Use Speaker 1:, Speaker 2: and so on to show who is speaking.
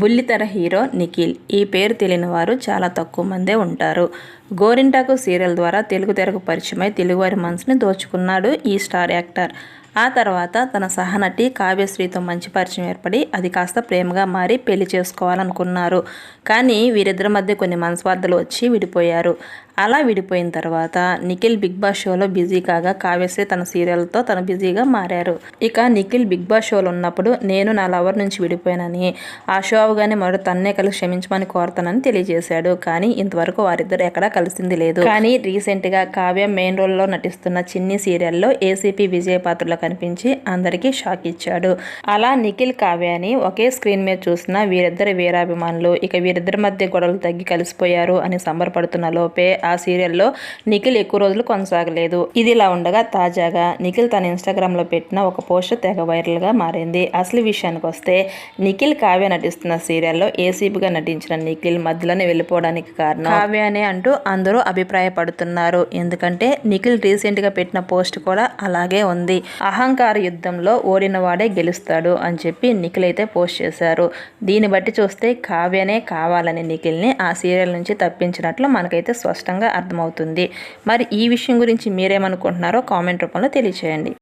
Speaker 1: బుల్లితెర హీరో నిఖిల్. ఈ పేరు తెలియని వారు చాలా తక్కువ మందే ఉంటారు. గోరింటాకు సీరియల్ ద్వారా తెలుగు తెరకు పరిచయమై తెలుగువారి మనసుని దోచుకున్నాడు ఈ స్టార్ యాక్టర్. ఆ తర్వాత తన సహనటి కావ్యశ్రీతో మంచి పరిచయం ఏర్పడి అది కాస్త ప్రేమగా మారి పెళ్ళి చేసుకోవాలనుకున్నారు. కానీ వీరిద్దరి మధ్య కొన్ని మనస్వార్థలు వచ్చి విడిపోయారు. అలా విడిపోయిన తర్వాత నిఖిల్ బిగ్ బాస్ షోలో బిజీ కాగా కావ్యశ్రీ తన సీరియల్తో తన బిజీగా మారారు. ఇక నిఖిల్ బిగ్ బాస్ షోలో ఉన్నప్పుడు నేను నా లవర్ నుంచి విడిపోయానని ఆ షో అవగానే మరో తన్నే కలిసి క్షమించమని కోరతానని తెలియజేశాడు. కానీ ఇంతవరకు వారిద్దరు ఎక్కడా కలిసింది లేదు. కానీ రీసెంట్గా కావ్య మెయిన్ రోల్లో నటిస్తున్న చిన్ని సీరియల్లో ఏసీపీ విజయ పాత్రలో కనిపించి అందరికీ షాక్ ఇచ్చాడు. అలా నిఖిల్ కావ్యని ఒకే స్క్రీన్ మీద చూసిన వీరిద్దరి వీరాభిమానులు ఇక వీరిద్దరి మధ్య గొడవలు తగ్గి కలిసిపోయారు అని సంబరపడుతున్న లోపే ఆ సీరియల్లో నిఖిల్ ఎక్కువ రోజులు కొనసాగలేదు. ఇది ఇలా ఉండగా తాజాగా నిఖిల్ తన ఇన్స్టాగ్రామ్లో పెట్టిన ఒక పోస్ట్ తెగ వైరల్గా మారింది. అసలు విషయానికి వస్తే నిఖిల్ కావ్య నటిస్తున్న సీరియల్లో ఏసీబీగా నటించిన నిఖిల్ మధ్యలోనే వెళ్ళిపోవడానికి కారణం కావ్య అనే అంటూ అందరూ అభిప్రాయపడుతున్నారు. ఎందుకంటే నిఖిల్ రీసెంట్గా పెట్టిన పోస్ట్ కూడా అలాగే ఉంది. అహంకార యుద్ధంలో ఓడిన వాడే గెలుస్తాడు అని చెప్పి నిఖిల్ అయితే పోస్ట్ చేశారు. దీన్ని బట్టి చూస్తే కావ్యనే కావాలని నిఖిల్ని ఆ సీరియల్ నుంచి తప్పించినట్లు మనకైతే స్పష్టంగా అర్థమవుతుంది. మరి ఈ విషయం గురించి మీరేమనుకుంటున్నారో కామెంట్ రూపంలో తెలియచేయండి.